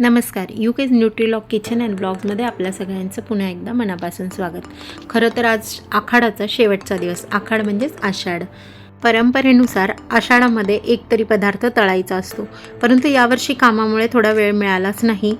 नमस्कार. यू केज न्यूट्रीलॉग किचन अँड ब्लॉग्समध्ये आपल्या सगळ्यांचं पुन्हा एकदा मनापासून स्वागत. खरं तर आज आखाडाचा शेवटचा दिवस. आखाड म्हणजेच आषाढ. परंपरेनुसार आषाढामध्ये एक तरी पदार्थ तळायचा असतो. परंतु यावर्षी कामामुळे थोडा वेळ मिळालाच नाही.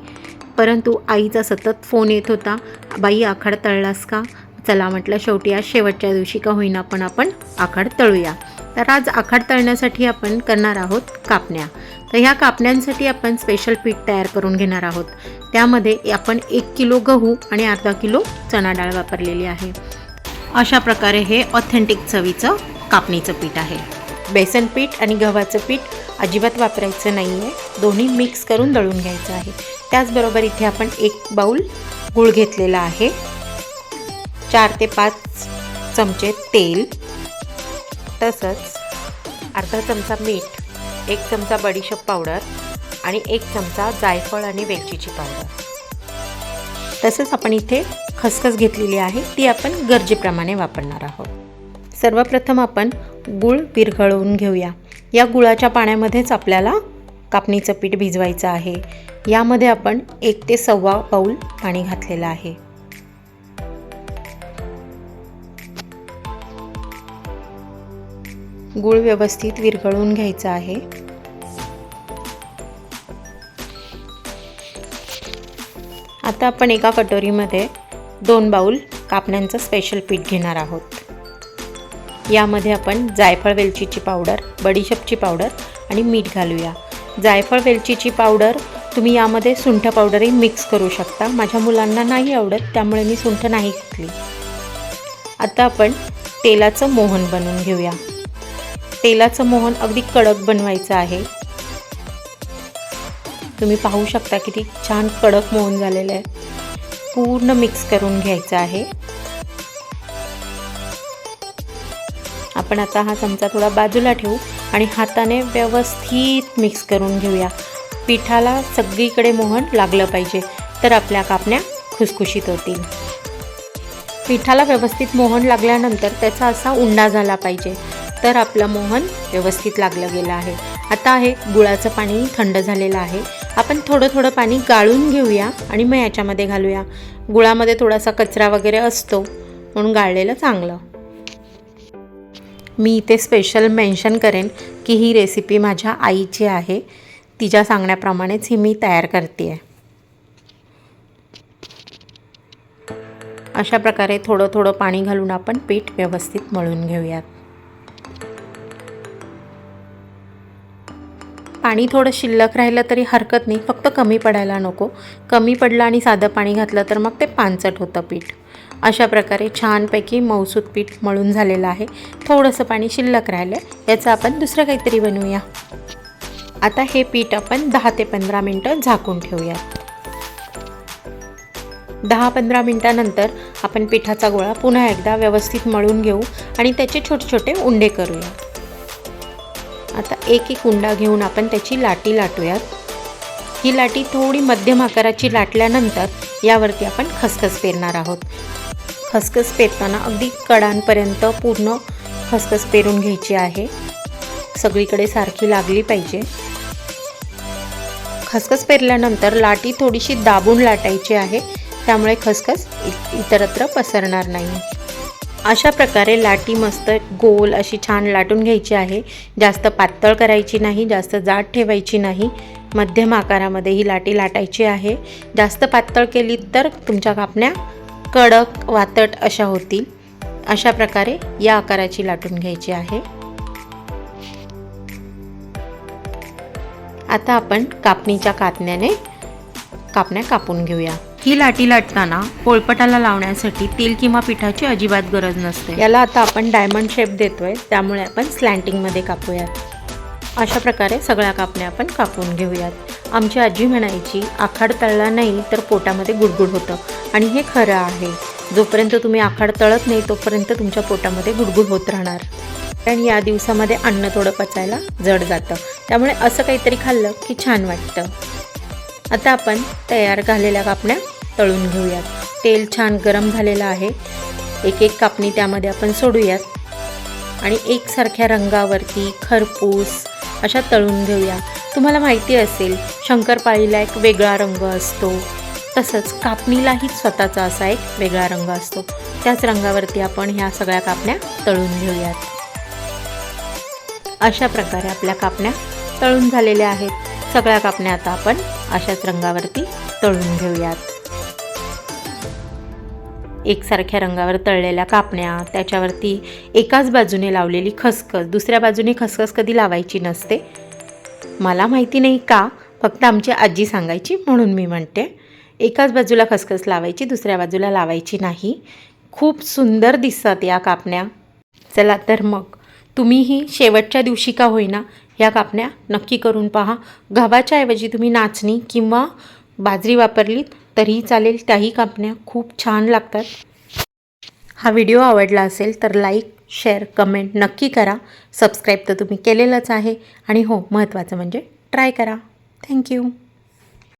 परंतु आईचा सतत फोन येत होता बाई आखाड तळलास का? चला म्हटलं शेवटी आज शेवटच्या दिवशी का होईना पण आपण आखाड तळूया. तर आज आखाड तळण्यासाठी आपण करणार आहोत कापण्या. तर ह्या कापण्यांसाठी आपण स्पेशल पीठ तयार करून घेणार आहोत. त्यामध्ये आपण एक किलो गहू आणि अर्धा किलो चणा डाळ वापरलेली आहे. अशा प्रकारे हे ऑथेंटिक चवीचं कापणीचं पीठ आहे. बेसन पीठ आणि गव्हाचं पीठ अजिबात वापरायचं नाही आहे दोन्ही मिक्स करून दळून घ्यायचं आहे. त्याचबरोबर इथे आपण एक बाऊल गूळ घेतलेला आहे. चार ते पाच चमचे तेल तसंच अर्धा चमचा मीठ एक चमचा बडीशेप पावडर आणि एक चमचा जायफळ आणि वेलचीची पावडर. तसंच आपण इथे खसखस घेतलेली आहे ती आपण गरजेप्रमाणे वापरणार आहोत. सर्वप्रथम आपण गूळ विरघळवून घेऊया. या गुळाच्या पाण्यामध्येच आपल्याला कापणीचं पीठ भिजवायचं आहे. यामध्ये आपण एक ते सव्वा पाऊल पाणी घातलेलं आहे. गूळ व्यवस्थित विरघळून घ्यायचा आहे. आता आपण एका कटोरीमध्ये दोन बाऊल कापण्यांचं स्पेशल पीठ घेणार आहोत. यामध्ये आपण जायफळ वेलचीची पावडर बडीशेपची पावडर आणि मीठ घालूया. जायफळ वेलचीची पावडर तुम्ही यामध्ये सुंठ पावडरही मिक्स करू शकता. माझ्या मुलांना नाही आवडत त्यामुळे मी सुंठ नाही घेतली. आता आपण तेलाचं मोहन बनवून घेऊया. तेलाचं मोहन अगदी कडक बनवायचं आहे. तुम्ही पाहू शकता किती छान कडक मोहन झालेलं आहे. पूर्ण मिक्स करून घ्यायचं आहे. आपण आता हा चमचा थोडा बाजूला ठेवू आणि हाताने व्यवस्थित मिक्स करून घेऊया. पिठाला सगळीकडे मोहन लागलं पाहिजे तर आपल्या कापण्या खुसखुशीत होतील. पिठाला व्यवस्थित मोहन लागल्यानंतर त्याचा असा उंडा झाला पाहिजे. तर आपलं मोहन व्यवस्थित लागलं गेलं आहे. आता हे गुळाचं पाणी थंड झालेलं आहे. आपण थोडं थोडं पाणी गाळून घेऊया आणि मग याच्यामध्ये घालूया. गुळामध्ये थोडासा कचरा वगैरे असतो म्हणून गाळलेलं चांगलं. मी इथे स्पेशल मेन्शन करेन की ही रेसिपी माझ्या आईची आहे. तिच्या सांगण्याप्रमाणेच ही मी तयार करते आहे अशा प्रकारे थोडं थोडं पाणी घालून आपण पीठ व्यवस्थित मळून घेऊयात. पाणी थोडं शिल्लक राहिलं तरी हरकत नाही फक्त कमी पडायला नको. कमी पडलं आणि साधं पाणी घातलं तर मग ते पानसट होतं पीठ. अशा प्रकारे छानपैकी मौसूद पीठ मळून झालेलं आहे. थोडंसं पाणी शिल्लक राहिलं याचं आपण दुसरं काहीतरी बनवूया. आता हे पीठ आपण दहा ते पंधरा मिनटं झाकून ठेवूया दहा पंधरा मिनटानंतर आपण पिठाचा गोळा पुन्हा एकदा व्यवस्थित मळून घेऊ आणि त्याचे छोटे छोटे उंडे करूया आता एक एक उंडा घेऊन आपण त्याची लाटी लाटूयात. ही लाटी थोडी मध्यम आकाराची लाटल्यानंतर यावरती आपण खसखस पेरणार आहोत. खसखस पेरताना अगदी कडांपर्यंत पूर्ण खसखस पेरून घ्यायची आहे. सगळीकडे सारखी लागली पाहिजे. खसखस पेरल्यानंतर लाटी थोडीशी दाबून लाटायची आहे. त्यामुळे खसखस इतरत्र पसरणार नाही. अशा प्रकारे लाटी मस्त गोल अशी छान लाटून घ्यायची आहे. जास्त पातळ करायची नाही जास्त जाड ठेवायची नाही. मध्यम आकारामध्ये ही लाटी लाटायची आहे. जास्त पातळ केली तर तुमच्या कापण्या कडक वातट अशा होतील. अशा प्रकारे या आकाराची लाटून घ्यायची आहे. आता आपण कापणीच्या कातण्याने कापण्या कापून घेऊया. ही लाटी लाटताना पोळपटाला लावण्यासाठी तेल किंवा पिठाची अजिबात गरज नसते. याला आता आपण डायमंड शेप देतोय. त्यामुळे आपण स्लँटिंगमध्ये कापूयात. अशा प्रकारे सगळ्या कापण्या आपण कापून घेऊयात. आमची आजी म्हणायची आखाड तळला नाही तर पोटामध्ये गुडगुड होतं. आणि हे खरं आहे. जोपर्यंत तुम्ही आखाड तळत नाही तोपर्यंत तुमच्या पोटामध्ये गुडगुड होत राहणार. कारण या दिवसामध्ये अन्न थोडं पचायला जड जातं. त्यामुळे असं काहीतरी खाल्लं की छान वाटतं. आता आपण तयार झालेल्या कापण्या तळून घेऊयात. तेल छान गरम झालेलं आहे. एक एक कापणी त्यामध्ये आपण सोडूयात. आणि एकसारख्या रंगावरती खरपूस अशा तळून घेऊया. तुम्हाला माहिती असेल शंकरपाळीला एक वेगळा रंग असतो. तसंच कापणीलाही स्वतःचा असा एक वेगळा रंग असतो. त्याच रंगावरती आपण ह्या सगळ्या कापण्या तळून घेऊयात. अशा प्रकारे आपल्या कापण्या तळून झालेल्या आहेत. सगळ्या कापण्या आता आपण अशाच रंगावरती तळून घेऊयात. एकसारख्या रंगावर तळलेल्या कापण्या त्याच्यावरती एकाच बाजूने लावलेली खसखस दुसऱ्या बाजूने खसखस कधी लावायची नसते. मला माहिती नाही का फक्त आमची आजी सांगायची म्हणून मी म्हणते एकाच बाजूला खसखस लावायची दुसऱ्या बाजूला लावायची नाही. खूप सुंदर दिसतात या कापण्या. चला तर मग तुम्हीही शेवटच्या दिवशी का होईना या कापण्या नक्की करून पहा. गव्हाच्या ऐवजी तुम्ही नाचणी किंवा बाजरी वापरलीत तरीही चालेल. त्याही कापण्या खूप छान लागतात. हा व्हिडिओ आवडला असेल तर लाईक शेअर कमेंट नक्की करा. सबस्क्राईब तर तुम्ही केलेलंच आहे. आणि हो महत्त्वाचं म्हणजे ट्राय करा. थँक्यू.